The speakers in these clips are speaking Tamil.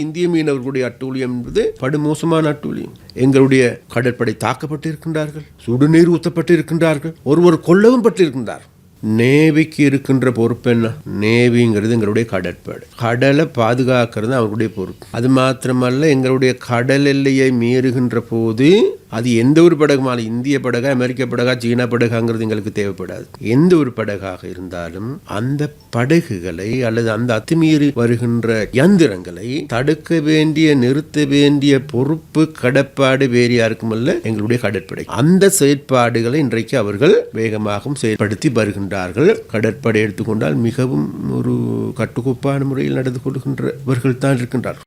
இந்திய மீனவர்களுடைய அட்டூழியம் என்பது படுமோசமான அட்டூழியம். எங்களுடைய கடற்படை தாக்கப்பட்டு இருக்கின்றார்கள் சுடுநீர் ஊற்றப்பட்டு இருக்கின்றார்கள் ஒருவர் கொல்லவும் பட்டிருக்கின்றார். நேவிக்கு இருக்கின்ற பொறுப்பு என்ன? நேவிங்கிறது எங்களுடைய கடற்படை. கடலை பாதுகாக்கிறது அவங்களுடைய பொறுப்பு. அது மாத்திரமல்ல எங்களுடைய கடல் எல்லையை மீறுகின்ற போது அது எந்த ஒரு படகுமாலும் இந்திய படகா அமெரிக்க படகா சீனா படகாங்கிறது எங்களுக்கு தேவைப்படாது. எந்த ஒரு படகாக இருந்தாலும் அந்த படகுகளை அல்லது அந்த அத்துமீறி வருகின்ற யந்திரங்களை தடுக்க வேண்டிய நிறுத்த வேண்டிய பொறுப்பு கடப்பாடு வேறு யாருக்குமல்ல எங்களுடைய கடற்படை. அந்த செயற்பாடுகளை இன்றைக்கு அவர்கள் வேகமாகவும் செயல்படுத்தி வருகின்றார்கள். கடற்படை எடுத்துக்கொண்டால் மிகவும் ஒரு கட்டுக்கோப்பான முறையில் நடந்து கொள்கின்றவர்கள் தான் இருக்கின்றார்கள்.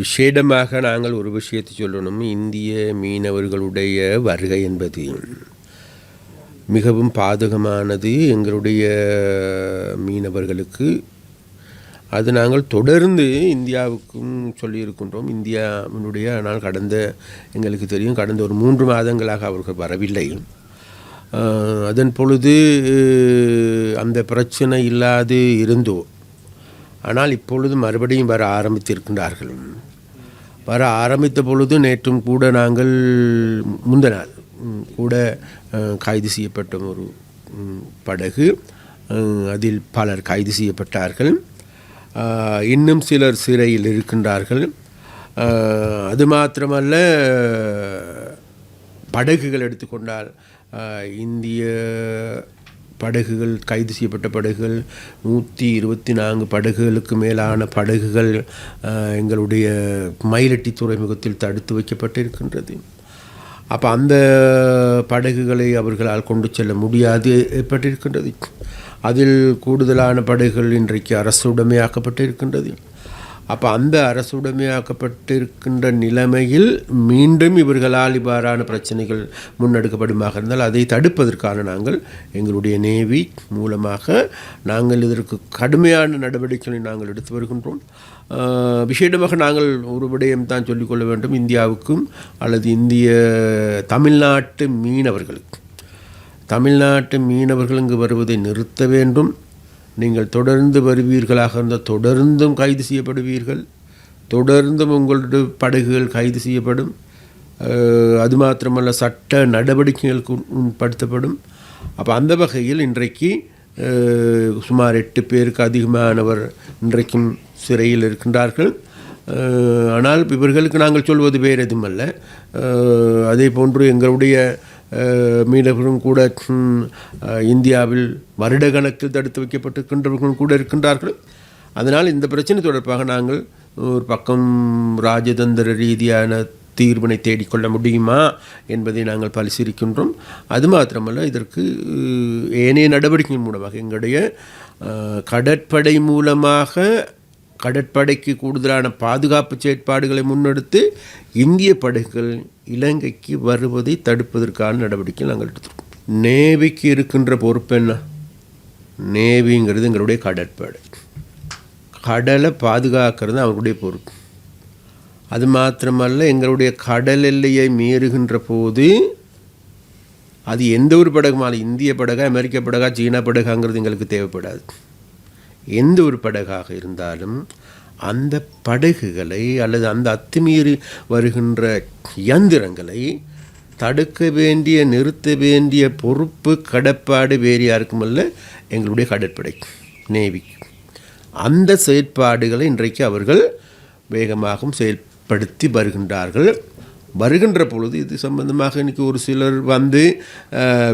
விசேடமாக நாங்கள் ஒரு விஷயத்தை சொல்லணும். இந்திய மீனவர்களுடைய வருகை என்பது மிகவும் பாதகமானது எங்களுடைய மீனவர்களுக்கு. அது நாங்கள் தொடர்ந்து இந்தியாவுக்கும் சொல்லியிருக்கின்றோம். இந்தியாவினுடைய ஆனால் கடந்த எங்களுக்கு தெரியும் கடந்த ஒரு மூன்று மாதங்களாக அவர்கள் வரவில்லை. அதன் பொழுது அந்த பிரச்சனை இல்லாது இருந்தோ. ஆனால் இப்பொழுது மறுபடியும் வர ஆரம்பித்திருக்கின்றார்கள். வர ஆரம்பித்த பொழுது நேற்றும் கூட நாங்கள் முந்த நாள் கூட கைது செய்யப்பட்ட ஒரு படகு அதில் பலர் கைது செய்யப்பட்டார்கள். இன்னும் சிலர் சிறையில் இருக்கின்றார்கள். அது மாத்திரமல்ல படகுகள் எடுத்துக்கொண்டால் இந்திய படகுகள் கைது செய்யப்பட்ட படகுகள் நூற்றி இருபத்தி நான்கு படகுகளுக்கு மேலான படகுகள் எங்களுடைய மயிலட்டி துறைமுகத்தில் தடுத்து வைக்கப்பட்டிருக்கின்றது. அப்போ அந்த படகுகளை அவர்களால் கொண்டு செல்ல முடியாது ஏற்பட்டிருக்கின்றது. அதில் கூடுதலான படகுகள் இன்றைக்கு அரசு உடைமையாக்கப்பட்டிருக்கின்றது அப்போ அந்த அரசுடைமையாக்கப்பட்டிருக்கின்ற நிலைமையில் மீண்டும் இவர்களால் இவ்வாறான பிரச்சனைகள் முன்னெடுக்கப்படுமாக இருந்தால் அதை தடுப்பதற்கான நாங்கள் எங்களுடைய நேவி மூலமாக நாங்கள் இதற்கு கடுமையான நடவடிக்கைகளை நாங்கள் எடுத்து வருகின்றோம். விஷேடமாக விசேடமாக நாங்கள் ஒரு விடயம் தான் சொல்லிக்கொள்ள வேண்டும். இந்தியாவுக்கும் அல்லது இந்திய தமிழ்நாட்டு மீனவர்களுக்கு தமிழ்நாட்டு மீனவர்கள் இங்கு வருவதை நிறுத்த வேண்டும். நீங்கள் தொடர்ந்து வருவீர்களாக இருந்தால் தொடர்ந்தும் கைது செய்யப்படுவீர்கள். தொடர்ந்தும் உங்களுடைய படகுகள் கைது செய்யப்படும். அது மாத்திரமல்ல சட்ட நடவடிக்கைகளுக்கு உட்படுத்தப்படும். அப்போ அந்த வகையில் இன்றைக்கு சுமார் எட்டு பேருக்கு அதிகமானவர் இன்றைக்கும் சிறையில் இருக்கின்றார்கள். ஆனால் இவர்களுக்கு நாங்கள் சொல்வது வேறு எதுவுமல்ல அல்ல. அதே போன்று எங்களுடைய மீனவர்களும் கூட இந்தியாவில் வருட இந்தியாவில் வருடக்கணக்கில் தடுத்து வைக்கப்பட்டிருக்கின்றவர்களும் கூட இருக்கின்றார்கள். அதனால் இந்த பிரச்சனை தொடர்பாக நாங்கள் ஒரு பக்கம் ராஜதந்திர ரீதியான தீர்வினை தேடிக்கொள்ள முடியுமா என்பதை நாங்கள் பரிசீலிக்கின்றோம். அது மாத்திரமல்ல இதற்கு ஏனைய நடவடிக்கைகள் மூலமாக எங்களுடைய கடற்படை மூலமாக கடற்படைக்கு கூடுதலான பாதுகாப்பு செயற்பாடுகளை முன்னெடுத்து இந்திய படகுகள் இலங்கைக்கு வருவதை தடுப்பதற்கான நடவடிக்கை நாங்கள் எடுத்துருக்கோம். நேவிக்கு இருக்கின்ற பொறுப்பு என்ன? நேவிங்கிறது எங்களுடைய கடற்படை. கடலை பாதுகாக்கிறது அவங்களுடைய பொறுப்பு. அது மாத்திரமல்ல எங்களுடைய கடல் எல்லையை மீறுகின்ற போது அது எந்த ஒரு படகுமாலும் இந்திய படகா அமெரிக்க படகா சீனா படகாங்கிறது எங்களுக்கு தேவைப்படாது. எந்த ஒரு படகாக இருந்தாலும் அந்த படகுகளை அல்லது அந்த அத்துமீறி வருகின்ற இயந்திரங்களை தடுக்க வேண்டிய நிறுத்த வேண்டிய பொறுப்பு கடப்பாடு வேறு யாருக்குமல்ல எங்களுடைய கடற்படை நேவிக்கு அந்த செயற்பாடுகளை இன்றைக்கு அவர்கள் வேகமாகவும் செயல்படுத்தி வருகின்றார்கள். வருகின்ற பொழுது இது சம்பந்தமாக இன்றைக்கி ஒரு சிலர் வந்து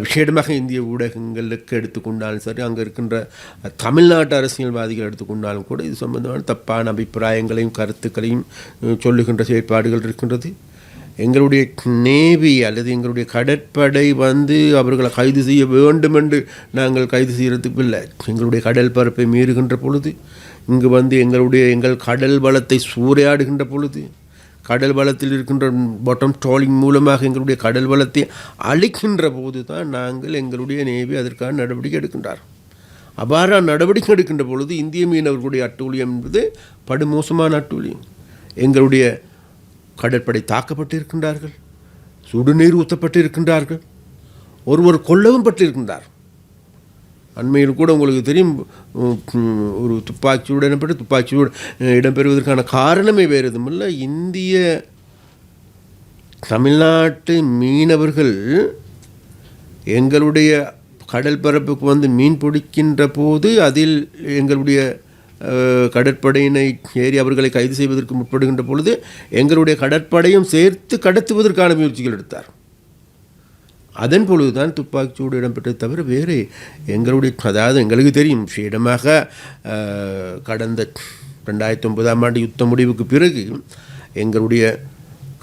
விஷேடமாக விசேடமாக இந்திய ஊடகங்களுக்கு எடுத்துக்கொண்டாலும் சரி அங்கே இருக்கின்ற தமிழ்நாட்டு அரசியல்வாதிகள் எடுத்துக்கொண்டாலும் கூட இது சம்பந்தமான தப்பான அபிப்பிராயங்களையும் கருத்துக்களையும் சொல்லுகின்ற செயற்பாடுகள் இருக்கின்றது. எங்களுடைய நேவி அல்லது எங்களுடைய கடற்படை வந்து அவர்களை கைது செய்ய வேண்டும் என்று நாங்கள் கைது செய்கிறதுக்கு இல்லை. எங்களுடைய கடல் பரப்பை மீறுகின்ற பொழுது இங்கு வந்து எங்களுடைய எங்கள் கடல் வளத்தை சூறையாடுகின்ற பொழுது கடல் வளத்தில் இருக்கின்ற பாட்டம் ட்ராலிங் மூலமாக எங்களுடைய கடல் வளத்தை அழிக்கின்ற போது தான் நாங்கள் எங்களுடைய நேவி அதற்கான நடவடிக்கை எடுக்கின்றார். அபார நடவடிக்கை எடுக்கின்ற பொழுது இந்திய மீனவர்களுடைய அட்டூழியம் என்பது படுமோசமான அட்டூழியம். எங்களுடைய கடற்படை தாக்கப்பட்டிருக்கின்றார்கள். சுடுநீர் ஊற்றப்பட்டிருக்கின்றார்கள் ஒருவர் கொல்லவும் பட்டிருக்கின்றார். அண்மையில் கூட உங்களுக்கு தெரியும் ஒரு துப்பாக்கியோடு இடம்பெற்று துப்பாக்கியோடு இடம்பெறுவதற்கான காரணமே வேறு எதுவுமில்லை. இந்திய தமிழ்நாட்டு மீனவர்கள் எங்களுடைய கடல் பரப்புக்கு வந்து மீன் பிடிக்கின்ற போது அதில் எங்களுடைய கடற்படையினை ஏறி அவர்களை கைது செய்வதற்கு முற்படுகின்ற பொழுது எங்களுடைய கடற்படையும் சேர்த்து கடத்துவதற்கான முயற்சிகள் எடுத்தார். அதன் பொழுதுதான் துப்பாக்கிச்சூடு இடம்பெற்றது தவிர வேறு எங்களுடைய அதாவது எங்களுக்கு தெரியும் இடமாக கடந்த ரெண்டாயிரத்தி ஒன்பதாம் ஆண்டு யுத்த முடிவுக்கு பிறகு எங்களுடைய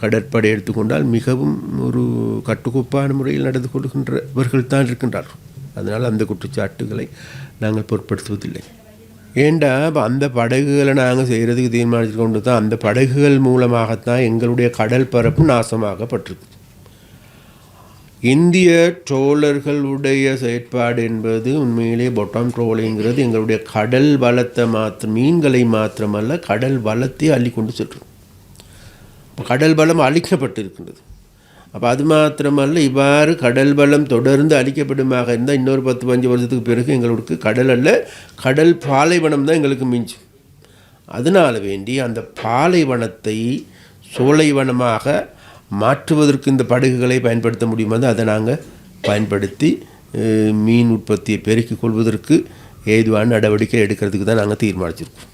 கடற்படை எடுத்துக்கொண்டால் மிகவும் ஒரு கட்டுக்கோப்பான முறையில் நடந்து கொள்கின்றவர்கள் தான் இருக்கின்றார்கள். அதனால் அந்த குற்றச்சாட்டுகளை நாங்கள் பொருட்படுத்துவதில்லை. ஏண்டா இப்போ அந்த படகுகளை நாங்கள் செய்கிறதுக்கு தீர்மானித்து கொண்டு தான் அந்த படகுகள் மூலமாகத்தான் எங்களுடைய கடல் பரப்பு நாசமாகப்பட்டிருக்குது இந்திய ட்ரோலர்களுடைய செயற்பாடு என்பது உண்மையிலே பொட்டாம் ட்ரோலிங்கிறது எங்களுடைய கடல் வளத்தை மாத்திரம் மீன்களை மாத்திரமல்ல கடல் வளத்தை அள்ளி கொண்டு செல்லும் இப்போ கடல் வளம் அழிக்கப்பட்டிருக்கின்றது. அப்போ அது மாத்திரமல்ல இவ்வாறு கடல் வளம் தொடர்ந்து அழிக்கப்படுமாக இருந்தால் இன்னொரு பத்து பஞ்சு வருஷத்துக்கு பிறகு எங்களுக்கு கடல் அல்ல கடல் பாலைவனம் தான் எங்களுக்கு மிஞ்சு அதனால் வேண்டி அந்த பாலைவனத்தை சோலைவனமாக மாற்றுவதற்கு இந்த படகுகளை பயன்படுத்த முடியுமா? அதை நாங்கள் பயன்படுத்தி மீன் உற்பத்தியை பெருக்கிக் கொள்வதற்கு ஏதுவான நடவடிக்கை எடுக்கிறதுக்கு தான் நாங்கள் தீர்மானிச்சிருக்கோம்.